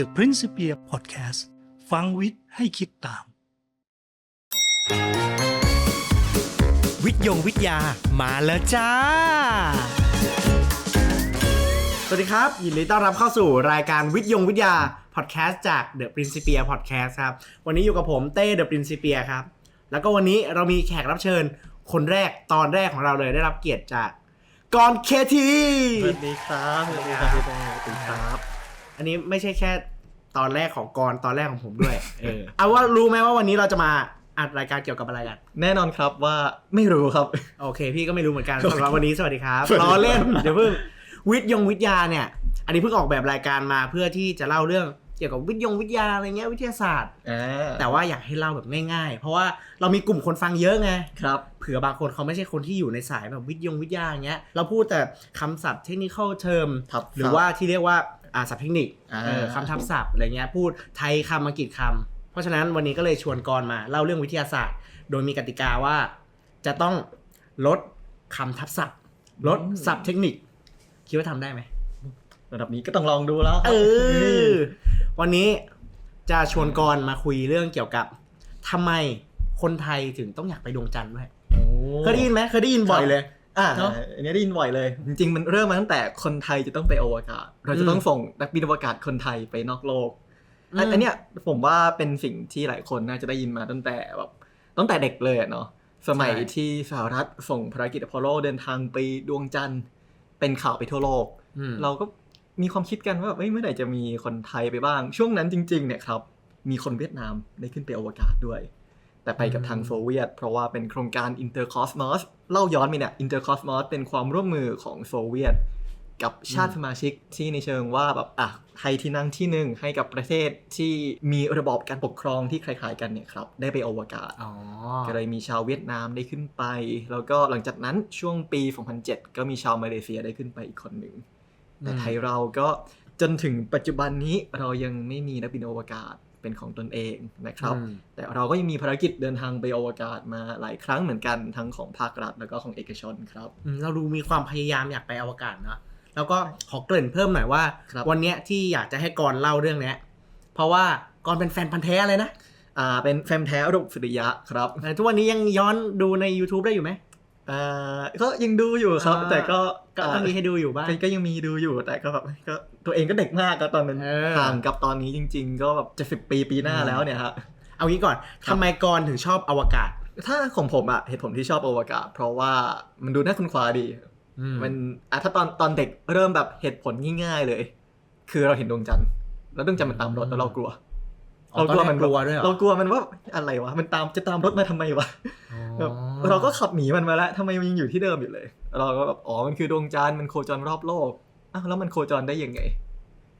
The Principia Podcast ฟังวิทย์ให้คิดตาม วิทยงวิทยามาแล้วจ้า สวัสดีครับ ยินดีต้อนรับเข้าสู่รายการวิทยงวิทยา พอดแคสต์จาก The Principia Podcast ครับ วันนี้อยู่กับผมเต้ The Principia ครับ แล้วก็วันนี้เรามีแขกรับเชิญคนแรกตอนแรกของเราเลยได้รับเกียรติจากกอนเคทีสวัสดีครับสวัสดีครับพี่เต้สวัสดีครับ อันนี้ไม่ใช่แค่ ตอนแรกของกอนตอนแรกของผมด้วย เออเอาว่ารู้ไหมว่าวันนี้เราจะมาอัดรายการเกี่ยวกับอะไรกัน แน่นอนครับว่าไม่รู้ครับ โอเค พี่ก็ไม่รู้เหมือนกันสำหรับวันนี้สวัสดีครับสวัสดีล้ครัอบเล่นเดี๋ยวเพิ่งวิทยงวิทยาเนี่ย อันนี้เพิ่งออกแบบรายการมาเพื่อที่จะเล่าเรื่องเกี่ยวกับวิทยงวิทยาอะไรเงี้ยวิทยาศาสตร์อ่าแต่ว่าอยากให้เล่าแบบง่ายๆ เพราะว่าเรามีกลุ่มคนฟังเยอะไงครับเผื่อบางคนเขาไม่ใช่คนที่อยู่ในสายแบบวิทยงวิทยาอย่างเงี้ยเราพูดแต่คำศัพท์เทคนิคเทอมทับหรือว่าที่เรียกว่า อ่าศัพท์เทคนิคอ่าเออคำทับศัพท์อะไรเงี้ยพูดไทยคำอังกฤษคำเพราะฉะนั้นวันนี้ก็เลยชวนกรมาเล่าเรื่องวิทยาศาสตร์ โดยมีกติกาว่าจะต้องลดคำทับศัพท์ ลดศัพท์เทคนิค คิดว่าทำได้ไหมระดับนี้ก็ต้องลองดูแล้วครับเออวันนี้จะชวนกรมาคุยเรื่องเกี่ยวกับทำไมคนไทยถึงต้องอยากไปดวงจันทร์ด้วยโอ้เคยได้ยินไหมเคยได้ยินบ่อยเลย อ่าเนอะอันนี้ได้ยินบ่อยเลย จริงๆ มันเริ่มมาตั้งแต่คนไทยจะต้องไปอวกาศ เราจะต้องส่งนักบินอวกาศคนไทยไปนอกโลกอันอืม อันเนี้ยผมว่าเป็นสิ่งที่หลายคนน่าจะได้ยินมาตั้งแต่แบบตั้งแต่เด็กเลยอะเนาะสมัยใช่ ที่สหรัฐส่งภารกิจอพอลโลเดินทางไปดวงจันทร์เป็นข่าวไปทั่วโลก อืม เราก็มีความคิดกันว่าแบบเอ้ยเมื่อไหร่จะมีคนไทยไปบ้าง ช่วงนั้นจริง ๆ เนี่ยครับ มีคนเวียดนามได้ขึ้นไปอวกาศด้วย แต่ไปกับทางโซเวียต เพราะว่าเป็นโครงการ Intercosmos เล่าย้อนไปเนี่ย Intercosmos เป็นความร่วมมือของโซเวียต กับชาติสมาชิกที่ในเชิงว่าแบบอะไทยที่นั่งที่หนึ่งให้กับประเทศที่มีระบอบการปกครองที่คล้ายๆกันเนี่ยครับ ได้ไปอวกาศอ๋อก็เลยมีชาวเวียดนามได้ขึ้นไป แล้วก็หลังจากนั้นช่วงปี 2007 ก็มีชาวมาเลเซียได้ขึ้นไปอีกคนหนึ่งแต่ไทยเราก็จนถึงปัจจุบันนี้เรายังไม่มีนักบินอวกาศ เป็นของตนเองนะครับอืมแต่เราก็ยังมีภารกิจเดินทางไปอวกาศมาหลายครั้งเหมือนกันทั้งของภาครัฐแล้วก็ของเอกชนครับอืมเราดูมีความพยายามอยากไปอวกาศเนอะแล้วก็ขอเกริ่นเพิ่มหน่อยว่าครับวันเนี้ยที่อยากจะให้กรเล่าเรื่องเนี้ยเพราะว่ากรเป็นแฟนพันธ์แท้เลยนะอ่าเป็นแฟมแท้ระบบสุริยะครับเออทุกวันนี้ยังย้อนดูใน YouTube ได้อยู่ไหม อ่าก็ยังดูอยู่ครับ อ่า แต่ก็ก็ต้องมีให้ดูอยู่บ้าง ก็ก็ยังมีดูอยู่แต่ก็แบบก็ตัวเองก็เด็กมากก็ตอนนั้นเออ ห่างกับตอนนี้จริง ๆ ก็แบบจะสิบปีปีหน้าแล้วเนี่ยฮะเอางี้ก่อนครับทำไมกรถึงชอบอวกาศถ้าของผมอะเหตุผลที่ชอบอวกาศ เพราะว่ามันดูน่าคุ้นคว้าดี มันอะถ้าตอนตอนเด็กเริ่มแบบเหตุผลง่ายๆเลย คือเราเห็นดวงจันทร์แล้วดวงจันทร์มันตามรถแล้วเรากลัว อ๋อตอนแรกกลัวด้วยเหรอเรากลัวมันว่าอะไรวะมันตามจะตามรถมาทำไมวะแบบเราก็ขับหนีมันมาแล้วทำไมมันยังอยู่ที่เดิมอยู่เลย เราก็แบบอ๋อมันคือดวงจันทร์มันโคจรรอบโลกอ้าวแล้วมันโคจรได้ยังไง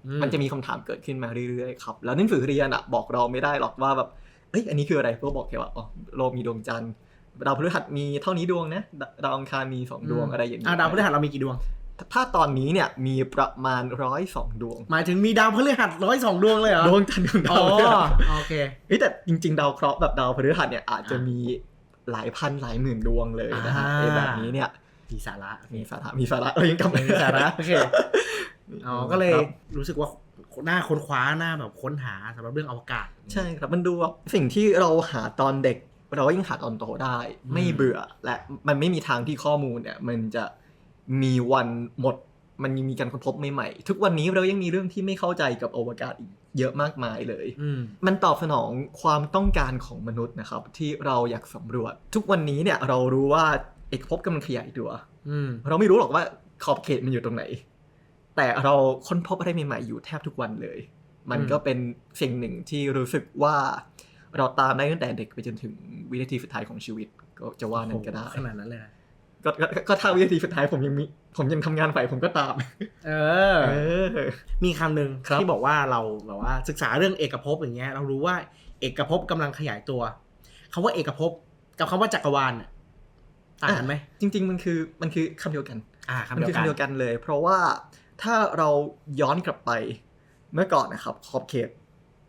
อืมันจะมีคำถามเกิดขึ้นมาเรื่อยๆครับแล้วหนังสือเรียนอะบอกเราไม่ได้หรอกว่าแบบเอ้ยอันนี้คืออะไรก็บอกแค่ว่าอ๋อโลกมีดวงจันทร์ดาวพฤหัสมีเท่านี้ดวงนะดาดาวอังคารมีสองดวงอะไรอย่างเงี้อะยดาวพฤหัสเรามีกี่ดวง ถ้าตอนนี้เนี่ยมีประมาณร้อยสองดวง หมายถึงมีดาวพฤหัสร้อยสองดวงเลยเหรอ ดวงจันทร์ดวงอ๋ดาอวพฤหัสโอเค เอ้ยแต่จริง ๆ ดาวเคราะห์แบบดาวพฤหัสเนี่ยอาจจะมีหลายพันหลายหมื่นดวงเลยนะฮะอ่า ไอ้แบบนี้เนี่ยมีสาระมีสาระมีสาระเรายังกำมีสาระโอเคอ๋อก็เลยครับรู้สึกว่าหน้าค้นคว้าหน้าแบบค้นหาสำหรับเรื่องอวกาศ ใช่ครับมันดูแบบสิ่งที่เราหาตอนเด็ก เราก็ยังหาตอนโตได้ อืม ไม่เบื่อและมันไม่มีทางที่ข้อมูลเนี่ย มันจะ มีวันหมดมันยังมีการค้นพบใหม่ๆ ทุกวันนี้เรายังมีเรื่องที่ไม่เข้าใจกับอวกาศอีกเยอะมากมายเลยอืมมันตอบสนองความต้องการของมนุษย์นะครับ ที่เราอยากสำรวจ ทุกวันนี้เนี่ยเรารู้ว่าเอกภพกำลังขยายตัวอืมเราไม่รู้หรอกว่าขอบเขตมันอยู่ตรงไหน แต่เราค้นพบอะไรใหม่ๆ อยู่แทบทุกวันเลย มันอืมก็เป็นสิ่งหนึ่งที่รู้สึกว่า เราตามได้ตั้งแต่เด็กไปจนถึงวินาทีสุดท้ายของชีวิต ก็จะว่านั้นก็ได้ขนาดนั้นเลยนะ ก็ก็ก็ถ้าวินาทีสุดท้ายผมยังมีผมยังทำงานฝ่ายผมก็ตาม เออ เออ มีคำหนึ่งครับ ที่บอกว่าเราแบบว่าศึกษาเรื่องเอกภพอย่างเงี้ย เรารู้ว่าเอกภพกำลังขยายตัวคำว่าเอกภพกับคำว่าจักรวาลน่ะต่างกันไหมจริง ๆ มันคือมันคือคำเดียวกัน อ่าคำมันเดียวคือกันคำเดียวกันเลย เพราะว่าถ้าเราย้อนกลับไปเมื่อก่อนนะครับขอบเขต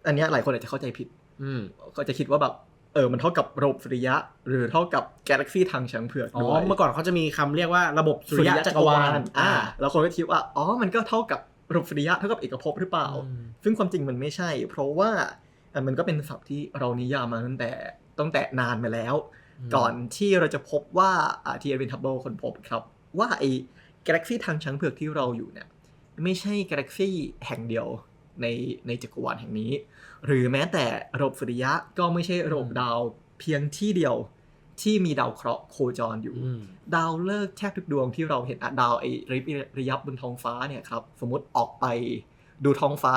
อันเนี้ยหลายคนอาจจะเข้าใจผิด อืม ก็จะคิดว่าแบบ เออมันเท่ากับระบบสุริยะ หรือเท่ากับกาแล็กซี่ทางช้างเผือกอ๋อด้วยเมื่อก่อนเขาจะมีคำเรียกว่าระบบสุริยะจักรวาลอ่าแล้วคนก็คิดว่าอ๋อมันก็เท่ากับรูปสุริยะเท่ากับเอกภพหรือเปล่าอืมซึ่งความจริงมันไม่ใช่ เพราะว่าอะมันก็เป็นศัพท์ที่เรานิยามมาตั้งแต่ตั้งแต่นานมาแล้ว ก่อนที่เราจะพบว่าอ่าที่เอวินทับเบิลคนพบครับ ว่าไอ้กาแล็กซี่ทางช้างเผือกที่เราอยู่เนี่ยไม่ใช่กาแล็กซี่แห่งเดียวในในจักรวาลแห่งนี้ หรือแม้แต่ระบบสุริยะก็ไม่ใช่ระบบดาวเพียงที่เดียวที่มีดาวเคราะห์โคจรอยู่อืมดาวฤกษ์แทบทุกดวงที่เราเห็นอะดาวไอ้ระยิบระยับบนท้องฟ้าเนี่ยครับสมมติออกไปดูท้องฟ้า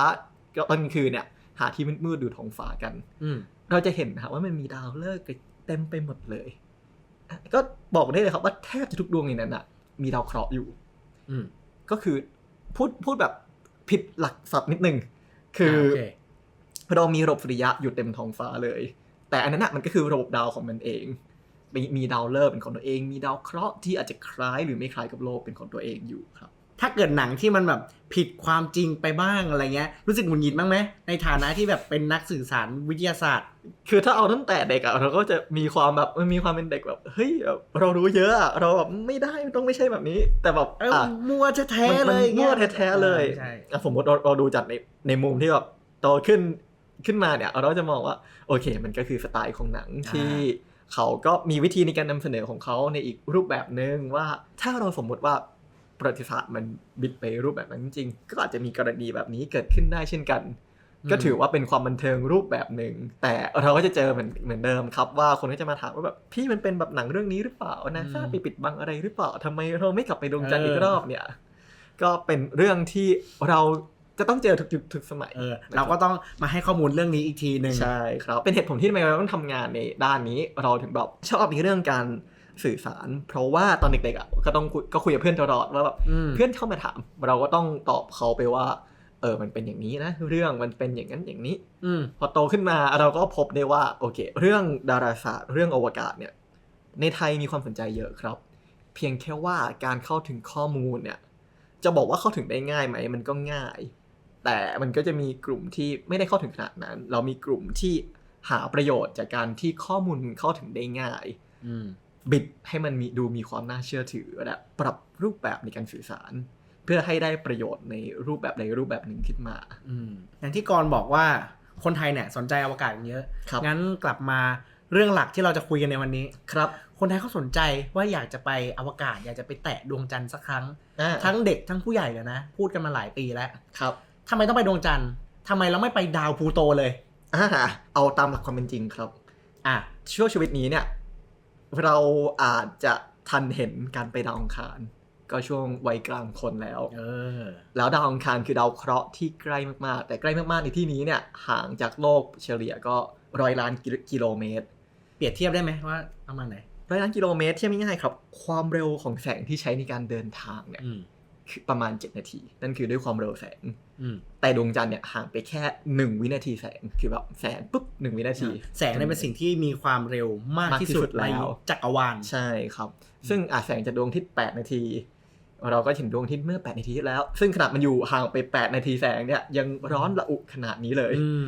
ก็ตอนกลางคืนเนี่ยหาที่มืดๆดูท้องฟ้ากันอืมเราจะเห็นนะครับว่ามันมีดาวฤกษ์เต็มไปหมดเลยอะก็บอกได้เลยครับว่าแทบจะทุกดวงในนั้นอะมีดาวเคราะห์อยู่อืมก็คือพูดพูดแบบผิดหลักศัพท์นิดนึง คือโอ เคเรามีระบบสุริยะอยู่เต็มท้องฟ้าเลย แต่อันนั้นน่ะมันก็คือระบบดาวของมันเอง มีมีดาวฤกษ์เป็นของตัวเอง มีดาวเคราะห์ที่อาจจะคล้ายหรือไม่คล้ายกับโลกเป็นของตัวเองอยู่ครับ ถ้าเกิดหนังที่มันแบบผิดความจริงไปบ้างอะไรเงี้ย รู้สึกหงุดหงิดบ้างไหมในฐานะที่แบบเป็นนักสื่อสารวิทยาศาสตร์ คือถ้าเอาตั้งแต่เด็กอะเราก็จะมีความแบบมันมีความเป็นเด็กแบบเฮ้ยแบบเรารู้เยอะอะเราแบบไม่ได้มันต้องไม่ใช่แบบนี้ แต่แบบเอออะมัวแท้มันๆเลยมันมั่วแท้ๆเลยใช่อะสมมติเราเราดูจากในในมุมที่แบบโตขึ้น ขึ้นมาเนี่ยเราจะมองว่าโอเค มันก็คือสไตล์ของหนังที่เขาก็มีวิธีในการนำเสนอของเขาในอีกรูปแบบหนึ่งว่าถ้าเราสมมติว่าประวัติศาสตร์มันบิดไปรูปแบบนั้นจริงๆก็อาจจะมีกรณีแบบนี้เกิดขึ้นได้เช่นกัน ก็ถือว่าเป็นความบันเทิงรูปแบบหนึ่งแต่เราก็จะเจอเหมือนเหมือนเดิมครับ ว่าคนก็จะมาถามว่าแบบพี่มันเป็นแบบหนังเรื่องนี้หรือเปล่านาซาไปปิดบังอะไรหรือเปล่าทำไมเราไม่กลับไปดวงจันทร์อีกรอบเนี่ย ก็เป็นเรื่องที่เรา จะต้องเจอทุกยุคทุกสมัยเออเราก็ต้องมาให้ข้อมูลเรื่องนี้อีกทีหนึ่งใช่ครับ เป็นเหตุผลที่ทำไมเราต้องทำงานในด้านนี้ เราถึงแบบชอบในเรื่องการสื่อสาร เพราะว่าตอนเด็กๆอะก็ต้องคุยก็คุยกับเพื่อนตลอดว่าแบบอืมเพื่อนเข้ามาถาม เราก็ต้องตอบเขาไปว่าเออ มันเป็นอย่างนี้นะ เรื่องมันเป็นอย่างนั้นอย่างนี้ อืมพอโตขึ้นมาเราก็พบได้ว่า โอเค เรื่องดาราศาสตร์ เรื่องอวกาศเนี่ย ในไทยมีความสนใจเยอะครับ เพียงแค่ว่าการเข้าถึงข้อมูลเนี่ย จะบอกว่าเข้าถึงได้ง่ายไหม มันก็ง่าย แต่มันก็จะมีกลุ่มที่ไม่ได้เข้าถึงขนาดนั้น เรามีกลุ่มที่หาประโยชน์จากการที่ข้อมูลเข้าถึงได้ง่ายอืมบิดให้มันมีดูมีความน่าเชื่อถือและปรับรูปแบบในการสื่อสาร เพื่อให้ได้ประโยชน์ในรูปแบบใดรูปแบบหนึ่งขึ้นมาอืมอย่างที่กรณ์บอกว่าคนไทยเนี่ยสนใจอวกาศกันเยอะครับงั้นกลับมาเรื่องหลักที่เราจะคุยกันในวันนี้ครับ คนไทยเขาสนใจว่าอยากจะไปอวกาศ อยากจะไปแตะดวงจันทร์สักครั้งอ่าทั้งเด็กทั้งผู้ใหญ่เลยนะ พูดกันมาหลายปีแล้วครับ ทำไมต้องไปดวงจันทร์ทำไมเราไม่ไปดาวพลูโตเลย อ่าเอาตามหลักความเป็นจริงครับ อะ ช่วงชีวิตนี้เนี่ย เราอาจจะทันเห็นการไปดาวอังคาร ก็ช่วงวัยกลางคนแล้ว เออ แล้วดาวอังคารคือดาวเคราะห์ที่ใกล้มากๆ แต่ใกล้มากๆในที่นี้เนี่ย ห่างจากโลกเฉลี่ยก็ร้อยล้านกิโลเมตร เปรียบเทียบได้ไหมว่าประมาณไหนร้อยล้านกิโลเมตรเทียบง่ายๆครับ ความเร็วของแสงที่ใช้ในการเดินทางเนี่ยอืมคือ ประมาณ 7 นาที นั่นคือด้วยความเร็วแสงอืมแต่ดวงจันทร์เนี่ยห่างไปแค่ 1 วินาทีแสงคือแบบแสงปุ๊บหนึ่งวินาที แสงเนี่ยเป็นสิ่งที่มีความเร็วมากมากที่ที่สุสุดดแล้ในวจักรวาลใช่ครับ ซึ่งอาแสงจากดวงอาทิตย์8นาที เราก็เห็นดวงอาทิตย์เมื่อ 8 นาทีที่แล้ว ซึ่งขนาดมันอยู่ห่างไป 8 นาทีแสงเนี่ยยังร้อนระอุขนาดนี้เลยอืม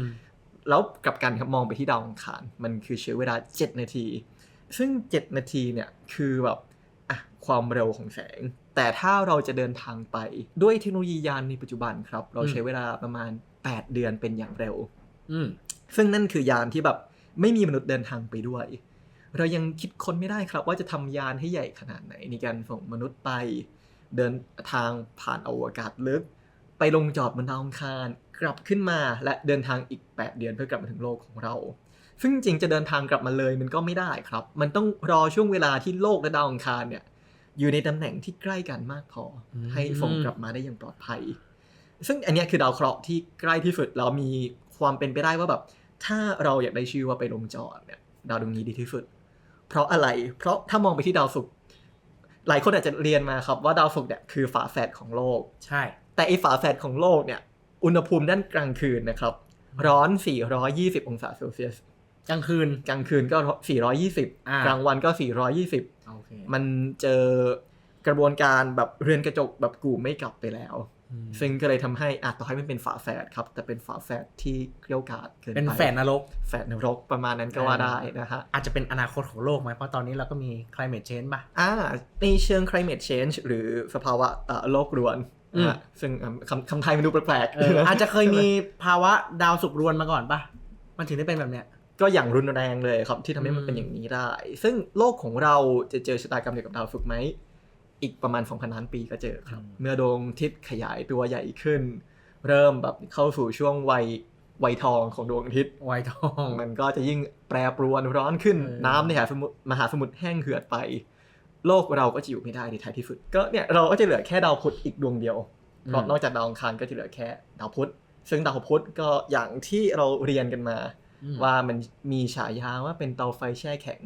แล้วกลับกันครับมองไปที่ดาวอังคารมันคือใช้เวลา 7 นาที ซึ่ง 7 นาทีเนี่ยคือแบบอะความเร็วของแสง แต่ถ้าเราจะเดินทางไปด้วยเทคโนโลยียานในปัจจุบันครับ เราใช้เวลาประมาณ 8 เดือนเป็นอย่างเร็วอืมซึ่งนั่นคือยานที่แบบไม่มีมนุษย์เดินทางไปด้วย เรายังคิดค้นไม่ได้ครับ ว่าจะทำยานให้ใหญ่ขนาดไหนในการส่งมนุษย์ไป เดินทางผ่านอวกาศลึก ไปลงจอดบนดาวอังคาร กลับขึ้นมาและเดินทางอีก 8 เดือนเพื่อกลับมาถึงโลกของเราซึ่งจริงๆจะเดินทางกลับมาเลยมันก็ไม่ได้ครับ มันต้องรอช่วงเวลาที่โลกและดาวอังคารเนี่ย อยู่ในตำแหน่งที่ใกล้กันมากพออมให้ส่งกลับมาได้อย่างปลอดภัย ซึ่งอันเนี้ยคือดาวเคราะห์ที่ใกล้ที่สุดแล้วมีความเป็นไปได้ว่าแบบ ถ้าเราอยากได้ชื่อว่าไปลงจอดเนี่ยดาวดวงนี้ดีที่สุด เพราะอะไร เพราะถ้ามองไปที่ดาวศุกร์หลายคนอาจจะเรียนมาครับว่าดาวศุกร์เนี่ยคือฝาแฝดของโลก ใช่ แต่ไอฝาแฝดของโลกเนี่ย อุณหภูมิด้านกลางคืนนะครับ ร้อน 420 องศาเซลเซียส กลางคืน กลางคืนก็ 420อ่ากกลางวันก็ 420โอเค มันเจอกระบวนการแบบเรือนกระจกแบบกูไม่กลับไปแล้วอืมซึ่งก็เลยทำให้อาต่อให้มันเป็นฝาแฝดครับ แต่เป็นฝาแฝดที่เกลี้ยวกราดเกินไปเป็นแฝดนรกแฝดนรกประมาณนั้นก็ว่าได้นะฮะอาจจะเป็นอนาคตของโลกไหมเพราะตอนนี้เราก็มี climate change ป่ะอ่าในเชิง climate change หรือสภาวะเอ่อโลกรวนนะฮะซึ่งอะคำคำไทยมันดูแปลกเอออาจจะเคยมีภาวะดาวสุกรวนมาก่อนปะมันถึงได้เป็นแบบเนี้ย ก็อย่างรุนแรงเลยครับที่ทำให้มันอืมเป็นอย่างนี้ได้ ซึ่งโลกของเราจะเจอชะตากรรมเดียวกับดาวศุกร์ไหม อีกประมาณ 2,000 ล้านปีก็เจอครับ เมื่อดวงอาทิตย์ขยายตัวใหญ่ขึ้น เริ่มแบบเข้าสู่ช่วงวัยวัยทองของดวงอาทิตย์ไวทอง มันก็จะยิ่งแปรปรวนร้อนขึ้นเออน้ำในมหาสมุทรมหาสมุทรแห้งเหือดไป โลกเราก็จะอยู่ไม่ได้ในท้ายที่สุด ก็เนี่ยเราก็จะเหลือแค่ดาวพุธอีกดวงเดียวเพราะนอกจากดาวอังคารก็จะเหลือแค่ดาวพุธ ซึ่งดาวพุธก็อย่างที่เราเรียนกันมาอืม ว่ามันมีฉายาว่าเป็นเตาไฟแช่แข็ง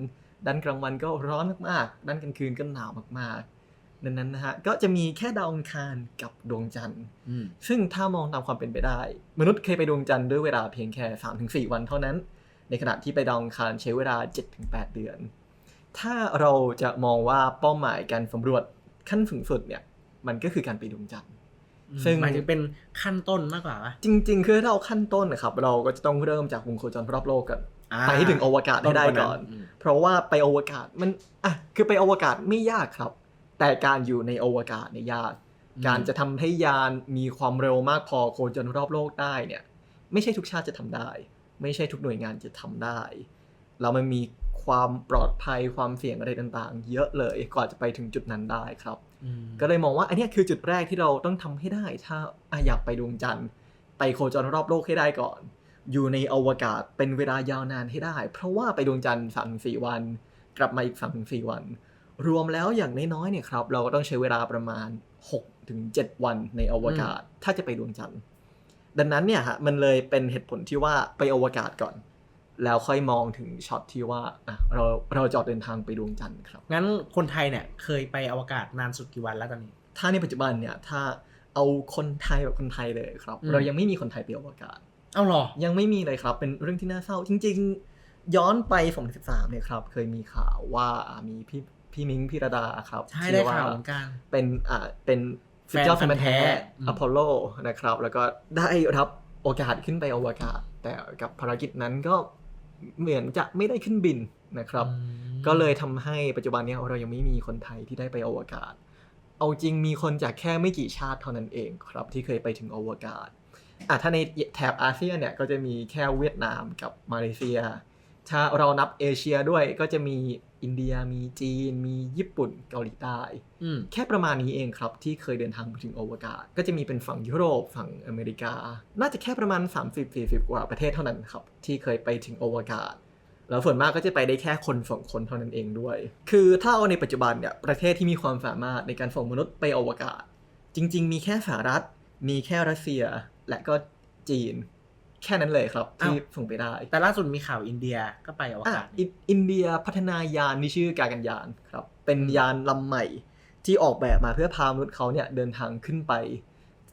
ด้านกลางวันก็ร้อนมากๆ ด้านกลางคืนก็หนาวมากๆ ดังนั้นนะฮะก็จะมีแค่ดาวอังคารกับดวงจันทร์อืมซึ่งถ้ามองตามความเป็นไปได้ มนุษย์เคยไปดวงจันทร์ด้วยเวลาเพียงแค่ 3-4 วันเท่านั้น ในขณะที่ไปดาวอังคารใช้เวลา 7-8 เดือน ถ้าเราจะมองว่าเป้าหมายการสำรวจขั้นสูงสุดเนี่ยมันก็คือการไปดวงจันทร์ ซึ่งหมายถึงเป็นขั้นต้นมากกว่าปะจริง ๆ คือถ้าเราขั้นต้นนะครับ เราก็จะต้องเริ่มจากวงโคจรรอบโลกกันอ่าไปให้ถึงอวกาศให้ได้ก่อนต้นกว่านั้นอืมเพราะว่าไปอวกาศมันอะคือไปอวกาศไม่ยากครับ แต่การอยู่ในอวกาศเนี่ยยาก การจะทำให้ยานมีความเร็วมากพอโคจรรอบโลกได้เนี่ย ไม่ใช่ทุกชาติจะทำได้ ไม่ใช่ทุกหน่วยงานจะทำได้แล้วมันมีความปลอดภัยความเสี่ยงอะไรต่างๆ เยอะเลยกว่าจะไปถึงจุดนั้นได้ครับอืม ก็เลยมองว่าอันเนี้ยคือจุดแรกที่เราต้องทำให้ได้ ถ้าอะอยากไปดวงจันทร์ไปโคจรรอบโลกให้ได้ก่อน อยู่ในอวกาศเป็นเวลายาวนานให้ได้ เพราะว่าไปดวงจันทร์สามถึงสี่วัน กลับมาอีกสามถึงสี่วัน รวมแล้วอย่างน้อยๆเนี่ยครับ เราก็ต้องใช้เวลาประมาณ6ถึง7วันในอวกาศ ถ้าจะไปดวงจันทร์ดังนั้นเนี่ยฮะมันเลยเป็นเหตุผลที่ว่าไปอวกาศก่อน แล้วค่อยมองถึงช็อตที่ว่าอะเราเราจะออกเดินทางไปดวงจันทร์ครับ งั้นคนไทยเนี่ยเคยไปอวกาศนานสุดกี่วันแล้วตอนนี้ ถ้าในปัจจุบันเนี่ยถ้าเอาคนไทยแบบคนไทยเลยครับอืมเรายังไม่มีคนไทยไปอวกาศเอ้าเหรอ ยังไม่มีเลยครับ เป็นเรื่องที่น่าเศร้า จริง ๆ ย้อนไป2013เนี่ยครับ เคยมีข่าวว่าอ่ามีพี่พี่มิ้งพี่ระดาครับใช่ที่ได้ข่าวเหมือนกันเป็นอ่าเป็นสุดยอดแฟแฟนนพันธุ์แท้แท้อืมอพอลโลนะครับ แล้วก็ได้รับโอกาสขึ้นไปอวกาศ แต่กับภารกิจนั้นก็ เหมือนจะไม่ได้ขึ้นบินนะครับอืมก็เลยทำให้ปัจจุบันเนี้เรายังไม่มีคนไทยที่ได้ไปอวกาศ เอาจริงมีคนจากแค่ไม่กี่ชาติเท่านั้นเองครับ ที่เคยไปถึงอวกาศอะถ้าในแถบอาเซียนเนี่ยก็จะมีแค่เวียดนามกับมาเลเซีย ถ้าเรานับเอเชียด้วยก็จะมีอินเดียมีจีน มีญี่ปุ่นเกาหลีใต้อืมแค่ประมาณนี้เองครับ ที่เคยเดินทางไปถึงอวกาศ ก็จะมีเป็นฝั่งยุโรปฝั่งอเมริกา น่าจะแค่ประมาณ 30-40 กว่าประเทศเท่านั้นครับ ที่เคยไปถึงอวกาศ แล้วส่วนมากก็จะไปได้แค่คนสองคนเท่านั้นเองด้วย คือถ้าเอาในปัจจุบันเนี่ยประเทศที่มีความสามารถในการส่งมนุษย์ไปอวกาศ จริง ๆ มีแค่สหรัฐ มีแค่รัสเซีย และก็จีน แค่นั้นเลยครับ ที่ส่งไปได้ แต่ล่าสุดมีข่าวอินเดียก็ไปอวอะกาศอินอินเดียพัฒนายานที่ชื่อกากันยานครับ เป็นยานลำใหม่ที่ออกแบบมาเพื่อพามนุษย์เขาเนี่ยเดินทางขึ้นไป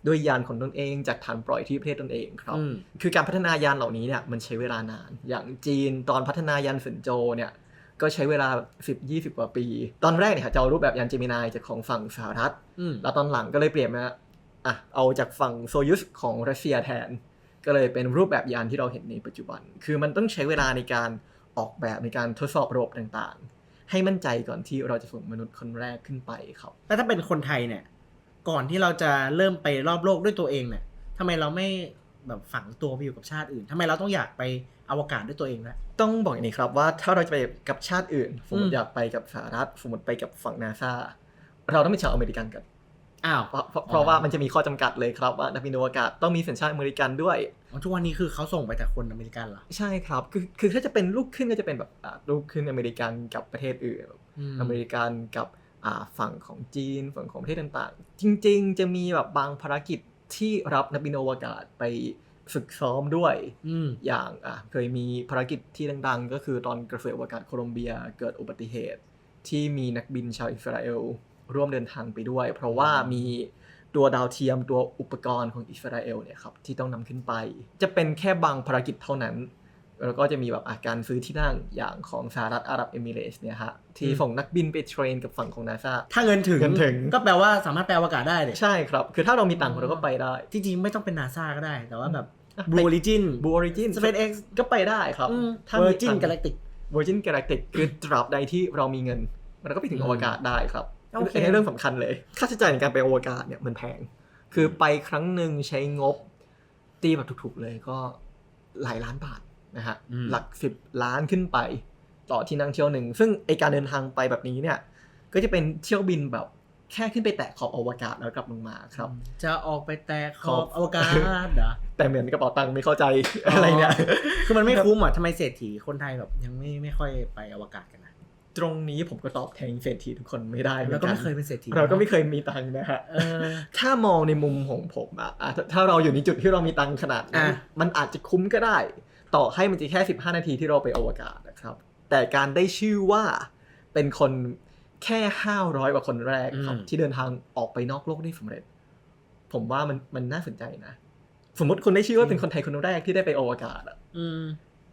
ด้วยยานของตนเองจากฐานปล่อยที่ประเทศตนเองครับอืมคือการพัฒนายานเหล่านี้เนี่ยมันใช้เวลานาน อย่างจีนตอนพัฒนายานเซินโจเนี่ยก็ใช้เวลา 10-20 กว่าปี ตอนแรกเนี่ยจะเอารูปแบบยานเจมินายจากของฝั่งสหรัฐอืมแล้วตอนหลังก็เลยเปลี่ยนมาอะเอาจากฝั่งโซยุสของรัสเซียแทน ก็เลยเป็นรูปแบบยานที่เราเห็นในปัจจุบัน คือมันต้องใช้เวลาในการออกแบบในการทดสอบระบบต่างๆ ให้มั่นใจก่อนที่เราจะส่งมนุษย์คนแรกขึ้นไปครับ แล้วถ้าเป็นคนไทยเนี่ย ก่อนที่เราจะเริ่มไปรอบโลกด้วยตัวเองเนี่ยทำไมเราไม่แบบฝังตัวไปอยู่กับชาติอื่นทำไมเราต้องอยากไปอวกาศด้วยตัวเองนะต้องบอกอย่างนี้ครับว่าถ้าเราจะไปกับชาติอื่น สมมอืติมอยากไปกับสหรัฐ สมมติไปกับฝั่งนาซาเราต้องเป็นชาวอเมริกันกัน อ้าวเพราะเพราะเพราะว่ามันจะมีข้อจำกัดเลยครับว่านักบินอวกาศต้องมีสัญชาติอเมริกันด้วยทุกวันนี้คือเขาส่งไปแต่คนอเมริกันเหรอใช่ครับ คือคือถ้าจะเป็นลูกครึ่งก็จะเป็นแบบอ่าลูกครึ่งอเมริกันกับประเทศอื่นมอเมริกันกับอ่าฝั่งของจีนฝั่งของประเทศต่างๆ จริงๆ จะมีแบบบางภารกิจที่รับนักบินอวกาศไปฝึกซ้อมด้วย อืมอย่างอะเคยมีภารกิจที่ดังๆ ก็คือตอนกระสวยอวกาศโคลอมเบียเกิดอุบัติเหตุ ที่มีนักบินชาวอิสราเอล ร่วมเดินทางไปด้วย เพราะว่ามีตัวดาวเทียมตัวอุปกรณ์ของอิสราเอลเนี่ยครับที่ต้องนำขึ้นไป จะเป็นแค่บางภารกิจเท่านั้น แล้วก็จะมีแบบอาการซื้อที่นั่งอย่างของสหรัฐอาหรับเอมิเรตส์เนี่ยฮะที่อืมส่งนักบินไปเทรนกับฝั่งของนาซาถ้าเงินถึงเงินถึง ก็แปลว่าสามารถไปอวกาศได้เลยใช่ครับ คือถ้าเรามีตังค์เราก็ไปได้ จริงๆไม่ต้องเป็นนาซาก็ได้แต่ว่าแบบอะ Blue Origin บูออริจิน SpaceX ก็ไปได้ครับถ้ามี Virgin ตังค์ Galactic Virgin Galactic คือตราบใดที่เรามีเงินเราก็ไปถึงอืมอวกาศได้ครับโอเคอันนี้เรื่องสำคัญเลย ค่าใช้จ่ายในการไปอวกาศเนี่ยมันแพง คือไปครั้งหนึ่งใช้งบตีแบบถูกๆเลยก็หลายล้านบาทนะฮะอืมหลักสิบล้านขึ้นไป ต่อที่นั่งเที่ยวหนึ่ง ซึ่งไอการเดินทางไปแบบนี้เนี่ย ก็จะเป็นเที่ยวบินแบบแค่ขึ้นไปแตะขอบอวกาศแล้วกลับลงมาครับ จะออกไปแต่ขขออบบอวกาศเหรอแต่เหมือนกระเป๋าตังค์ไม่เข้าใจอะไรเนี่ย คือมันไม่คุ้มอะทำไมเศรษฐีคนไทยแบบยังไม่ไม่ค่อยไปอวกาศกันนะ ตรงนี้ผมก็ตอบแทนเศรษฐีทุกคนไม่ได้หอนเรานก็ไม่เคยเป็นเศรษฐีเราก็ไม่เคยมีตังค์นะฮะเออถ้ามองในมุมของผมอะอะถ้าถ้าเราอยู่ในจุดที่เรามีตังค์ขนาดนั้นอะมันอาจจะคุ้มก็ได้ ต่อให้มันจะแค่ 15 นาทีที่เราไปอวกาศนะครับ แต่การได้ชื่อว่าเป็นคนแค่ 500 กว่าคนแรกครับที่เดินทางออกไปนอกโลกได้สำเร็จ ผมว่ามันมันน่าสนใจนะ สมมติคุณได้ชื่อว่าเป็นคนไทยคนแรกที่ได้ไปอวกาศอะอืม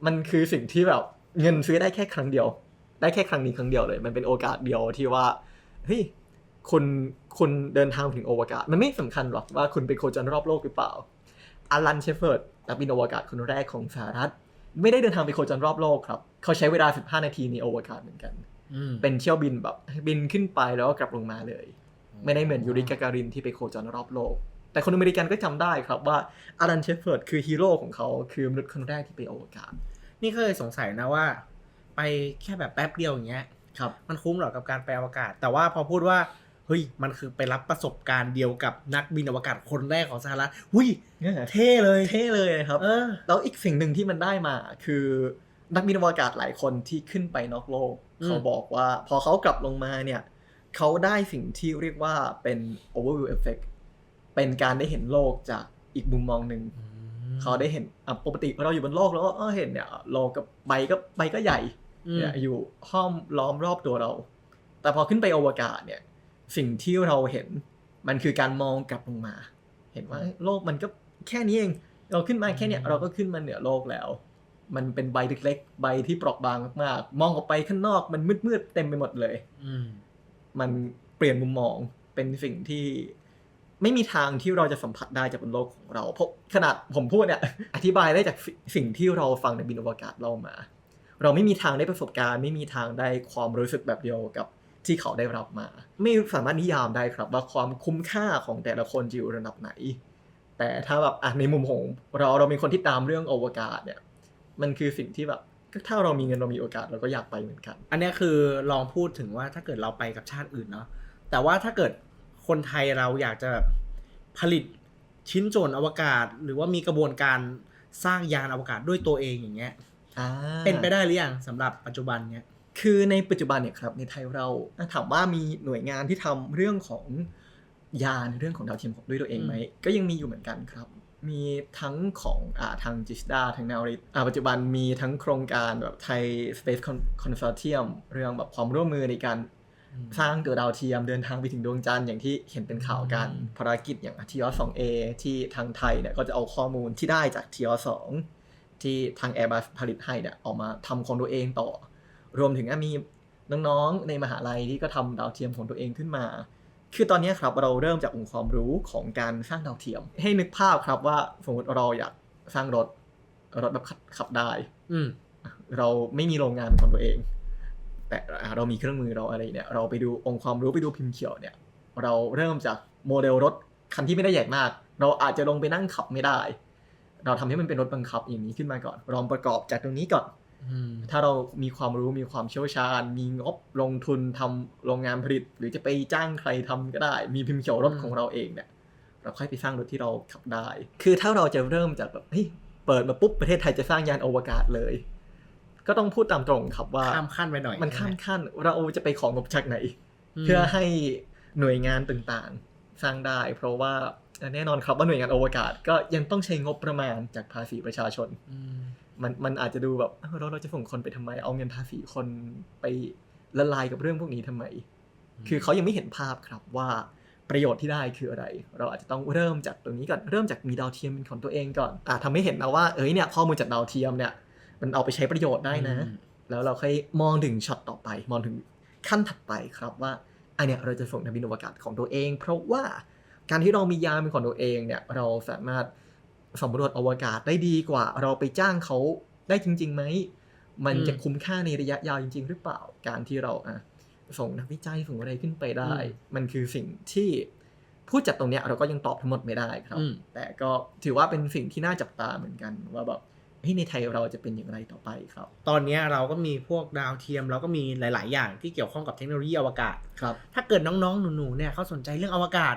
มันคือสิ่งที่แบบเงินซื้อได้แค่ครั้งเดียว ได้แค่ครั้งนี้ครั้งเดียวเลย มันเป็นโอกาสเดียวที่ว่าเฮ้ยคุณคุณเดินทางถึงอวกาศ มันไม่สำคัญหรอกว่าคุณไปโคจรรอบโลกหรือเปล่าอลันเชฟเฟิร์ดนักบินอวกาศคนแรกของสหรัฐ ไม่ได้เดินทางไปโคจรรอบโลกครับ เขาใช้เวลา 15 นาทีในอวกาศเหมือนกันอืมเป็นเที่ยวบินแบบบินขึ้นไปแล้วก็กลับลงมาเลย ไม่ได้เหมือนยูริกาการินที่ไปโคจรรอบโลก แต่คนอเมริกันก็จำได้ครับว่าอลันเชฟเฟิร์ดคือฮีโร่ของเขาคือมนุษย์คนแรกที่ไปอวกาศ นี่เคยสงสัยนะว่า ไปแค่แบบแป๊บเดียวอย่างเงี้ยครับ มันคุ้มเหรอกับการไปอวกาศ แต่ว่าพอพูดว่าเฮ้ยมันคือไปรับประสบการณ์เดียวกับนักบินอวกาศคนแรกของสหรัฐหุ้ยเท่เลยเท่เลยครับเออแล้วอีกสิ่งหนึ่งที่มันได้มาคือนักบินอวกาศหลายคนที่ขึ้นไปนอกโลกอืมเขาบอกว่าพอเขากลับลงมาเนี่ย เขาได้สิ่งที่เรียกว่าเป็น overview effect เป็นการได้เห็นโลกจากอีกมุมมองหนึ่งเขาได้เห็นอะปกติเราอยู่บนโลกแล้วก็เออเห็นเนี่ยโลกกับใบก็ใบก็ใหญ่อืม เนี่ยอยู่ห้อมล้อมรอบตัวเรา แต่พอขึ้นไปอวกาศเนี่ย สิ่งที่เราเห็นมันคือการมองกลับลงมา เห็นว่าเอ้ยโลกมันก็แค่นี้เอง เราขึ้นมาแค่เนี้ยเราก็ขึ้นมาเหนือโลกแล้ว มันเป็นใบเล็กๆ ใบที่เปราะบางมากๆ มองออกไปข้างนอกมันมืดๆเต็มไปหมดเลย อืมมันเปลี่ยนมุมมองเป็นสิ่งที่ไม่มีทางที่เราจะสัมผัสได้จากบนโลกของเรา เพราะขนาดผมพูดเนี่ย อธิบายได้จากสิสิ่งที่เราฟังในบินอวกาศเล่ามา เราไม่มีทางได้ประสบการณ์ ไม่มีทางได้ความรู้สึกแบบเดียวกับที่เขาได้รับมา ไม่สามารถนิยามได้ครับว่าความคุ้มค่าของแต่ละคนจะอยู่ระดับไหน แต่ถ้าแบบอะในมุมของเราเราเป็นคนที่ตามเรื่องอวกาศเนี่ย มันคือสิ่งที่แบบก็ถ้าเรามีเงินเรามีโอกาสเราก็อยากไปเหมือนกัน อันนี้คือลองพูดถึงว่าถ้าเกิดเราไปกับชาติอื่นเนาะแต่ว่าถ้าเกิดคนไทยเราอยากจะแบบผลิตชิ้นส่วนอวกาศ หรือว่ามีกระบวนการสร้างยานอวกาศด้วยตัวเองอย่างเงี้ย อ่าเป็นไปได้หรือยังสำหรับปัจจุบันเนี้ย คือในปัจจุบันเนี่ยครับในไทยเราถามว่ามีหน่วยงานที่ทำเรื่องของยานเรื่องของดาวเทียมของด้วยตัวเองไหมก็ยังมีอยู่เหมือนกันครับ มีทั้งของอ่าทางจิสดาทางนาริอ่าปัจจุบันมีทั้งโครงการแบบไทย Space Con- Consortium เรื่องแบบความร่วมมือในการอืมสร้างตัวดาวเทียมเดินทางไปถึงดวงจันทร์อย่างที่เห็นเป็นข่าวกันอืมภารกิจอย่างทีออส 2A ที่ทางไทยเนี่ยก็จะเอาข้อมูลที่ได้จากทีออส 2 ที่ทาง Airbus ผลิตให้เนี่ยเออกมาทำของตัวเองต่อ รวมถึงมีน้องๆในมหาลัยที่ก็ทำดาวเทียมของตัวเองขึ้นมา คือตอนนี้ครับเราเริ่มจากองค์ความรู้ของการสร้างดาวเทียม ให้นึกภาพครับว่าสมมติเราอยากสร้างรถรถแบบขับขับได้ อืมเราไม่มีโรงงานของตัวเอง แต่อะเรามีเครื่องมือเราอะไรเนี่ย เราไปดูองค์ความรู้ไปดูพิมพ์เขียวเนี่ย เราเริ่มจากโมเดลรถคันที่ไม่ได้ใหญ่มาก เราอาจจะลงไปนั่งขับไม่ได้ เราทำให้มันเป็นรถบังคับอย่างนี้ขึ้นมาก่อนลองประกอบจากตรงนี้ก่อนอืมถ้าเรามีความรู้มีความเชี่ยวชาญ มีงบลงทุนทำโรงงานผลิต หรือจะไปจ้างใครทำก็ได้ มีพิมพ์เขียวรถของเราเองเนี่ย เราค่อยไปสร้างรถที่เราขับได้ คือถ้าเราจะเริ่มจากแบบเฮ้ยเปิดมาปุ๊บประเทศไทยจะสร้างยานอวกาศเลย ก็ต้องพูดตามตรงครับว่าข้ามขั้นไปหน่อย มันข้ามขั้น เราจะไปของงบจากไหนมเพื่อให้หน่วยงานต่างๆ สร้างได้ เพราะว่า แน่นอนครับว่าหน่วยงานอวกาศก็ยังต้องใช้งบประมาณจากภาษีประชาชนอืมมันมันอาจจะดูแบบเอ้าเราเราจะส่งคนไปทำไม เอาเงินภาษีคนไปละลายกับเรื่องพวกนี้ทำไม คือเขายังไม่เห็นภาพครับว่าประโยชน์ที่ได้คืออะไร เราอาจจะต้องเริ่มจากตรงนี้ก่อน เริ่มจากมีดาวเทียมเป็นของตัวเองก่อนอะทำให้เห็นนะว่า เอ้ยเนี่ยข้อมูลจากดาวเทียมเนี่ย มันเอาไปใช้ประโยชน์ได้นะอืมแล้วเราค่อยมองถึงช็อตต่อไป มองถึงขั้นถัดไปครับว่าอันเนี้ยเราจะส่งนักบินอวกาศของตัวเอง เพราะว่า การที่เรามียานเป็นของตัวเองเนี่ย เราสามารถสำรวจอวกาศได้ดีกว่า เราไปจ้างเขาได้จริงๆไหม มันจะอืมคุ้มค่าในระยะยาวจริง ๆ หรือเปล่า การที่เราอะส่งนักวิจัยส่งอะไรขึ้นไปได้อืมมันคือสิ่งที่พูดจากตรงเนี้ยเราก็ยังตอบทั้งหมดไม่ได้ครับอืมแต่ก็ถือว่าเป็นสิ่งที่น่าจับตาเหมือนกันว่าแบบเฮ้ยในไทยเราจะเป็นอย่างไรต่อไปครับ ตอนเนี้ยเราก็มีพวกดาวเทียม เราก็มีหลาย ๆ อย่างที่เกี่ยวข้องกับเทคโนโลยีอวกาศครับถ้าเกิดน้องๆหนูๆเนี่ยเขาสนใจเรื่องอวกาศ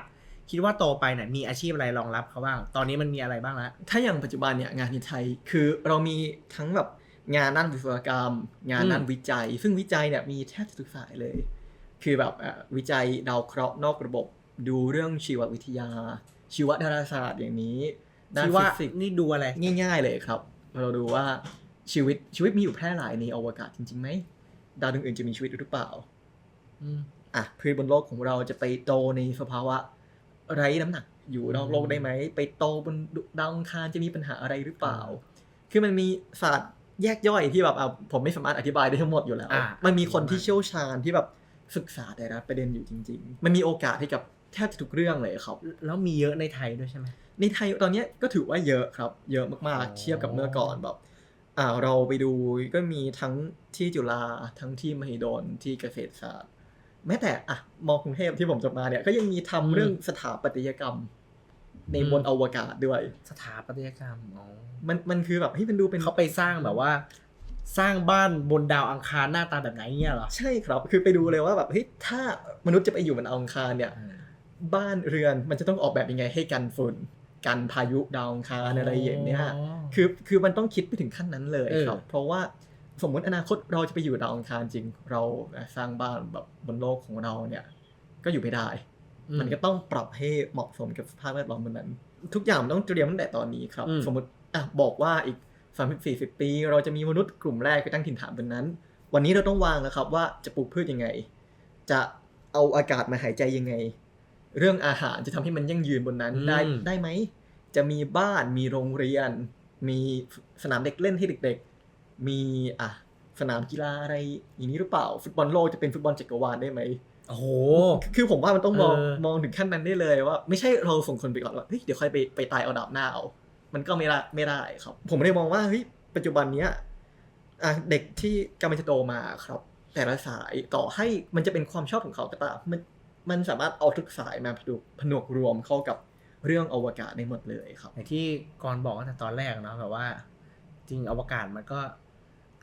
คิดว่าโตไปเนี่ยมีอาชีพอะไรรองรับเขาบ้าง ตอนนี้มันมีอะไรบ้างแล้วถ้าอย่างปัจจุบันเนี่ยงานในไทยคือเรามีทั้งแบบงานด้านวิศวกรรม งานด้านอืมวิจัย ซึ่งวิจัยเนี่ยมีแทบทุกสายเลย คือแบบอะวิจัยดาวเคราะห์นอกระบบดูเรื่องชีววิทยา ชีวดาราศาสตร์อย่างนี้ด้านที่ฟิว่าสิกส์นี่ดูอะไรง่าย ๆ เลยครับ เราดูว่าชีวิตชีวิตมีอยู่แพร่หลายในอวกาศจริงๆไหมดาวดวงอื่นจะมีชีวิตหรือเปล่าอืมอะพืชบนโลกของเราจะไปโตในสภาวะ ไร้น้ำหนักอยู่นอกโลกได้ไหม ไปโตบนดาวอังคารจะมีปัญหาอะไรหรือเปล่า คือมันมีศาสตร์แยกย่อยที่แบบอะผมไม่สามารถอธิบายได้ทั้งหมดอยู่แล้วอะมันมีคนที่เชี่ยวชาญที่แบบศึกษาแต่ละประเด็นอยู่จริง ๆ มันมีโอกาสให้กับแทบจะทุกเรื่องเลยครับ แล้วมีเยอะในไทยด้วยใช่ไหมในไทยตอนเนี้ยก็ถือว่าเยอะครับ เยอะมากอ๋อๆเทียบกับเมื่อก่อนแบบอ่าเราไปดูก็มีทั้งที่จุฬาทั้งที่มหิดลที่เกษตรศาสตร์ แม้แต่อะมอกรุงเทพที่ผมจบมาเนี่ย ก็ยังมีทำเรื่องสถาปัตยกรรม ในบนอวกาศด้วย สถาปัตยกรรมอ๋อมันมันคือแบบเฮ้ยมันดูเป็นเขาไปสร้างแบบว่า สร้างบ้านบนดาวอังคารหน้าตาแบบไหนเงี้ยเหรอใช่ครับ คือไปดูเลยว่าแบบเฮ้ยถ้ามนุษย์จะไปอยู่บนดาวอังคารเนี่ย บ้านเรือนมันจะต้องออกแบบยังไงให้กันฝุ่นกันพายุดาวอังคารอะไรอย่างเนี้ยคือคือมันต้องคิดไปถึงขั้นนั้นเลยเออครับ เพราะว่า สมมุติอนาคตเราจะไปอยู่ดาวอังคารจริง เราสร้างบ้านแบบบนโลกของเราเนี่ย ก็อยู่ไม่ได้ มันก็ต้องปรับให้เหมาะสมกับสภาพแวดล้อมบนนั้น ทุกอย่างมันต้องเตรียมตั้งแต่ตอนนี้ครับอืมสมมติอะบอกว่าอีกสามสิบสี่สิบปี เราจะมีมนุษย์กลุ่มแรกไปตั้งถิ่นฐานบนนั้น วันนี้เราต้องวางแล้วครับว่าจะปลูกพืชยังไง จะเอาอากาศมาหายใจยังไง เรื่องอาหารจะทำให้มันยั่งยืนบนนั้นอืมได้ได้ไหมจะมีบ้านมีโรงเรียน มีสนามเด็กเล่นให้เด็กๆ มีอะสนามกีฬาอะไรอย่างนี้หรือเปล่า ฟุตบอลโลกจะเป็นฟุตบอลจักรวาลได้ไหมโอ้โห คือผมว่ามันต้องมองเออมองถึงขั้นนั้นได้เลยว่า ไม่ใช่เราส่งคนไปก่อนว่าเฮ้ยเดี๋ยวค่อยไปไปตายเอาดาบหน้าเอา มันก็ไม่ได้ไม่ได้ครับ ผมเลยมองว่าเฮ้ยปัจจุบันเนี้ยอะเด็กที่กำลังจะโตมาครับ แต่ละสายต่อให้มันจะเป็นความชอบของเขาก็ตามมันมันสามารถเอาทุกสายมาผนวกผนวกรวมเข้ากับเรื่องอวกาศได้หมดเลยครับอย่างที่กรณ์บอกตั้งแต่ตอนแรกเนาะแบบว่า จริงอวกาศมันก็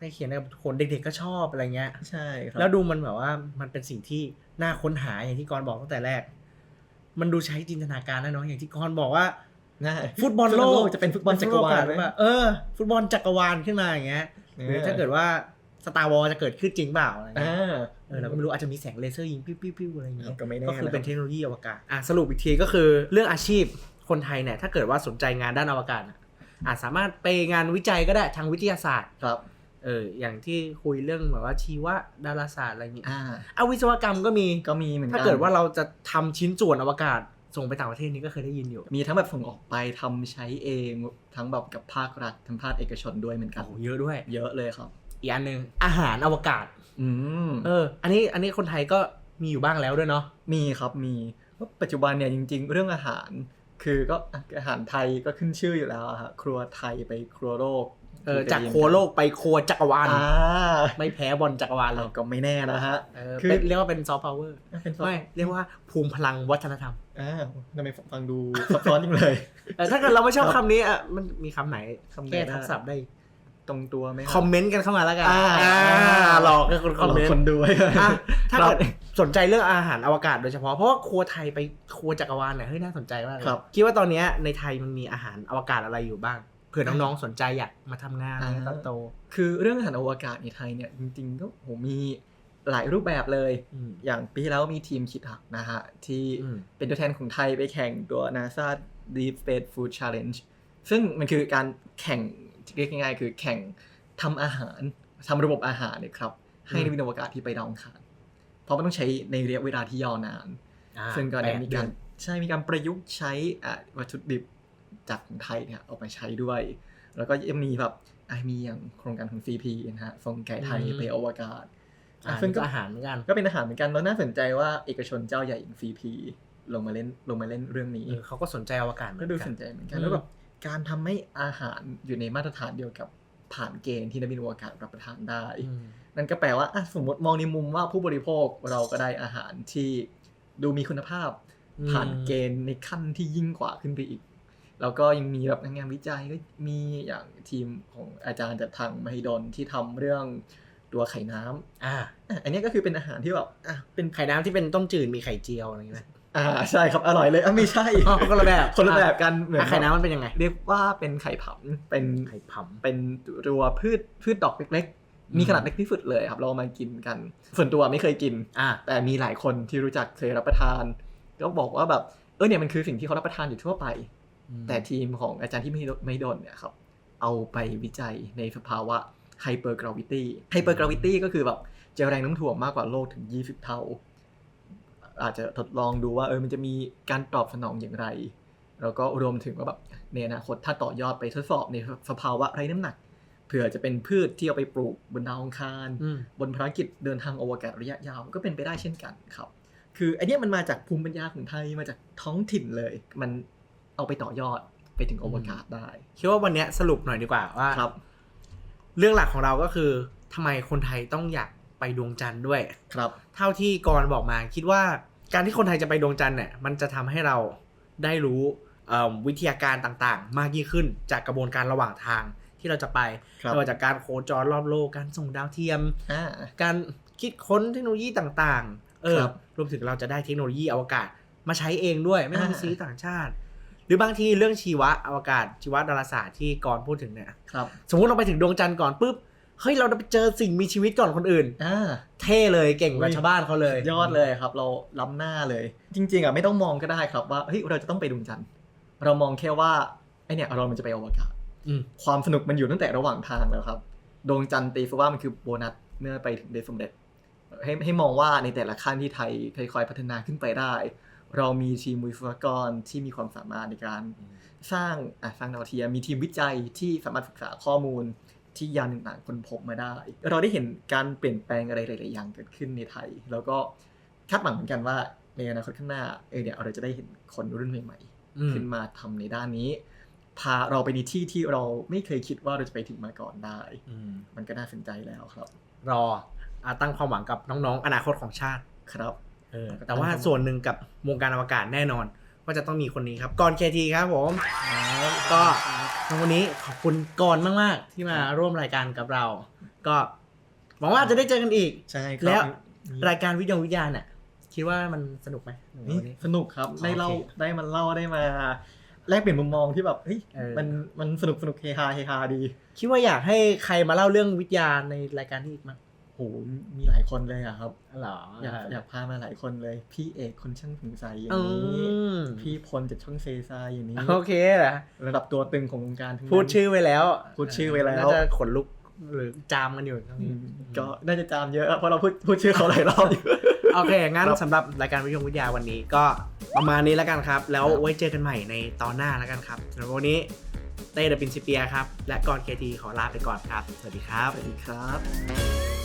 ใกล้เคียงได้กับทุกคนเด็กๆก็ชอบอะไรเงี้ย ใช่ครับ แล้วดูมันแบบว่ามันเป็นสิ่งที่น่าค้นหาอย่างที่กรณ์บอกตั้งแต่แรก มันดูใช้จินตนาการนะเนาะอย่างที่กรณ์บอกว่าง่ายฟุตบอลโลกจะเป็นฟุตบอลจักรวาลไหมเออฟุตบอลจักรวาลขึ้นมาอย่างเงี้ยหรือถ้าเกิดว่าสตาร์วอลจะเกิดขึ้นจริงเปล่าอะไรอ่เงี้ยาเออเราก็ไม่รู้อาจจะมีแสงเลเซอร์ยิงปิ้วปิ้วๆๆอะไรอย่างเงี้ยก็ไม่แน่ก็คือเป็นนะเทคโนโลยีอวกาศอะสรุปอีกทีก็คือเรื่องอาชีพคนไทยเนี่ยถ้าเกิดว่าสนใจงานด้านอวกาศอะอาจสามารถไปงานวิจัยก็ได้ทางวิทยาศาสตร์ครับ เอออย่างที่คุยเรื่องแบบว่าชีวดาราศาสตร์อะไรอย่างเงี้ยอ่าเอาวิศวกรรมก็มีก็มีเหมือนกันถ้าเกิดว่าเราจะทำชิ้นส่วนอวกาศส่งไปต่างประเทศนี้ก็เคยได้ยินอยู่ มีทั้งแบบส่งออกไปทำใช้เอง ทั้งแบบกับภาครัฐทั้งภาคเอกชนด้วยเหมือนกันโอ้โหเยอะด้วย เยอะเลยครับ อีกอันหนึ่งอาหารอวกาศ อืมเออ อันนี้อันนี้คนไทยก็มีอยู่บ้างแล้วด้วยเนาะมีครับมีเพราะปัจจุบันเนี่ยจริง ๆ เรื่องอาหาร คือก็อาหารไทยก็ขึ้นชื่ออยู่แล้วอะฮะครัวไทยไปครัวโลก เออจากครัวโลกไปครัวจักรวาลอ่าไม่แพ้บอลจักรวาลเลเรายก็ไม่แน่นะฮะเออคือเป็นเรียกว่าเป็นซอฟต์พาวเวอร์เป็นซอฟไม่เรียกว่าภูมิพลังวัฒนธรรมอ่าทำไมฟังดูซับซ้อนจังเลยแต่ถ้าเกิดเราไม่ชอบคำนี้อะมันมีคำไหนคำไหนแก้ได้ทักษะได้ตรงตัวไหมคอมเมนต์กันเข้ามาแล้วกันอ่าหลอกให้คนคอมเมนคนต์ดูไว้อะถ้าครับเกิดสนใจเรื่องอาหารอวกาศโดยเฉพาะเพราะว่าครัวไทยไปครัวจักรวาลเนี่ยเฮ้ยน่าสนใจมากเลยครับคิดว่าตอนเนี้ยในไทยมันมีอาหารอวกาศอะไรอยู่บ้างเผื่อน้องๆสนใจอยากมาทำงานอ่าตอนโต คือเรื่องอาหารอวกาศในไทยเนี่ยจริงๆก็โหมีหลายรูปแบบเลยอืมอย่างปีที่แล้วมีทีมคิดหักนะฮะ ที่อืมเป็นตัวแทนของไทยไปแข่งตัว NASA Deep Space Food Challenge ซึ่งมันคือการแข่งเรียกง่ายๆ คือแข่งทำอาหารทำระบบอาหารเนี่ยครับ ให้นักบินอวกาศที่ไปดาวอังคาร เพราะมันต้องใช้ในระยะเวลาที่ยาวนานอ่าซึ่งก็เนี่ยมีการแปดเดือนใช่มีการประยุกต์ใช้อะวัตถุดิบ จากของไทยเนี่ยเอาไปใช้ด้วย แล้วก็ยังมีแบบอะมีอย่างโครงการของ CP นะฮะส่งไก่ไทยไปอวกาศอ่าซึ่งนี่ก็ก็อาหารเหมือนกันก็เป็นอาหารเหมือนกันแล้วน่าสนใจว่าเอกชนเจ้าใหญ่อย่าง CP ลงมาเล่นลงมาเล่นเรื่องนี้เออเขาก็สนใจอวกาศเหมืก็อนดูกัสนนใจเหมือนกันอืมแล้วแบบการทำให้อาหารอยู่ในมาตรฐานเดียวกับผ่านเกณฑ์ที่นักบินอวกาศรับประทานได้อืมนั่นก็แปลว่าอะสมมติมองในมุมว่าผู้บริโภคเราก็ได้อาหารที่ดูมีคุณภาพอืมผ่านเกณฑ์ในขั้นที่ยิ่งกว่าขึ้นไปอีก แล้วก็ยังมีแบบงานวิจัยก็มีอย่างทีมของอาจารย์จากทางมหิดลที่ทำเรื่องตัวไข่น้ำอ่าอะอันนี้ก็คือเป็นอาหารที่แบบอะเป็นไข่น้ำที่เป็นต้มจืดมีไข่เจียวอะไรอย่างเงี้ยอ่าใช่ครับอร่อยเลยอะไม่ใช่อ๋อคนละแบบคนละแบบกันเหมือนอะไข่น้ำมันเป็นยังไง เรียกว่าเป็นไข่ผำเป็นไข่ผำเป็นตัวพืชพืชดอกเล็กอืมๆมีขนาดเล็กที่สุดเลยครับ เราเอามากินกัน ส่วนตัวไม่เคยกินอ่าแต่มีหลายคนที่รู้จักเคยรับประทาน ก็บอกว่าแบบเออเนี่ยมันคือสิ่งที่เขารับประทานอยู่ทั่วไป แต่ทีมของอาจารย์ที่ไม่ไม่โดนเนี่ยครับ เอาไปวิจัยในสภาวะไฮเปอร์กราวิตี้ไฮเปอร์กราวิตี้ก็คือแบบเจอแรงโน้ำถ่วงมากกว่าโลกถึง 20 เท่า อาจจะทดลองดูว่าเออมันจะมีการตอบสนองอย่างไร แล้วก็รวมถึงว่าแบบในอนาคตถ้าต่อยอดไปทดสอบในสภาวะไร้น้ำหนักเผื่อจะเป็นพืชที่เอาไปปลูกบนดาวอังคารอืมบนภารกิจเดินทางอวกาศระยะยาวก็เป็นไปได้เช่นกันครับ คืออันเนี้ยมันมาจากภูมิปัญญาของไทยมาจากท้องถิ่นเลย มัน เอาไปต่อยอดไปถึงอวกาศได้คิดว่าวันเนี้ยสรุปหน่อยดีกว่าว่าครับ เรื่องหลักของเราก็คือทำไมคนไทยต้องอยากไปดวงจันทร์ด้วยครับ เท่าที่กรณ์บอกมาคิดว่าการที่คนไทยจะไปดวงจันทร์เนี่ยมันจะทำให้เราได้รู้เอิ่มวิทยาการต่างๆ มากยิ่งขึ้นจากกระบวนการระหว่างทางที่เราจะไปครับไม่ว่าจากการโคจรรอบโลกการส่งดาวเทียมอ่าการคิดค้นเทคโนโลยีต่างๆ เออครับรวมถึงเราจะได้เทคโนโลยีอวกาศมาใช้เองด้วย ไม่ต้องอ่าซื้อต่างชาติ หรือบางทีเรื่องชีวะอวกาศชีวดาราศาสตร์ที่กรณ์พูดถึงเนี่ยครับสมมุติเราไปถึงดวงจันทร์ก่อนปุ๊บเฮ้ยเราไปเจอสิ่งมีชีวิตก่อนคนอื่นอ่าเท่เลยเก่งกว่าชาวบ้านเขาเลยยอดเลยครับ เราล้ำหน้าเลย จริง ๆอะไม่ต้องมองก็ได้ครับว่าเฮ้ยเราจะต้องไปดวงจันทร์เรามองแค่ว่าไอเนี่ยเรามันจะไปอวกาศอืมความสนุกมันอยู่ตั้งแต่ระหว่างทางแล้วครับดวงจันทร์ตีฟว่ามันคือโบนัสเมื่อไปถึงได้สำเร็จให้ให้มองว่าในแต่ละขั้นที่ไทยค่อยๆพัฒนาขึ้นไปได้ เรามีทีมวิศวกรที่มีความสามารถในการสร้างอะสร้างดาวเทียมมีทีมวิจัยที่สามารถศึกษาข้อมูลที่ยานต่างๆคนพบมาได้ เราได้เห็นการเปลี่ยนแปลงอะไรหลาย ๆ อย่างเกิดขึ้นในไทย แล้วก็คาดหวังเหมือนกันว่าในอนาคตข้างหน้าเออเนี่ยเราจะได้เห็นคนรุ่นใหม่ๆอืมขึ้นมาทำในด้านนี้ พาเราไปในที่ที่เราไม่เคยคิดว่าเราจะไปถึงมาก่อนได้อืมมันก็น่าสนใจแล้วครับ รออะตั้งความหวังกับน้อง ๆ อนาคตของชาติครับ เออแต่ว่าส่วนหนึ่งกับวงการอวกาศแน่นอน ว่าจะต้องมีคนนี้ครับกรเคทีครับผมก็วันนี้ขอบคุณกรมากๆ ที่มาร่วมรายการกับเรา ก็หวังว่าจะได้เจอกันอีกใช่คแล้รัวบรายการวิทยาวิทยาเนี่ยคิดว่ามันสนุกไหมในนี่วันนี้สนุกครับได้เล่าโอเคได้มาเล่าได้มาแลกเปลี่ยนมุมมองที่แบบเฮ้ยเออมันมันสนุกสนุกเฮฮาเฮฮาดี คิดว่าอยากให้ใครมาเล่าเรื่องวิทยาในรายการนี้อีกมั้ง โหมีหลายคนเลยอะครับเหรออยากอยากพามาหลายคนเลย พี่เอกคนช่างสงสัยอย่าอืงนี้มพี่พลจากช่องเซซายอย่างนี้โอเคนะระดับตัวตึงของวงการทั้งนั้นพูดชื่อไว้แล้ว พูดชื่อไว้แล้วน่าจะขนลุกหรือจามกันอยู่ตรงอืนี้มก็น่าจะจามเยอะเพราะเราพูดพูดชื่อเขาหลายรอบอยู่โอเค งั้นครับสำหรับรายการวิทยาวิทยาวันนี้ก็ประมาณนี้แล้วกันครับ แล้วครับไว้เจอกันใหม่ในตอนหน้าแล้วกันครับสำหรับวันนี้เต้เดอะปินซิเปียครับ และกรเคทีขอลาไปก่อนครับ สวัสดีครับ สวัสดีครับ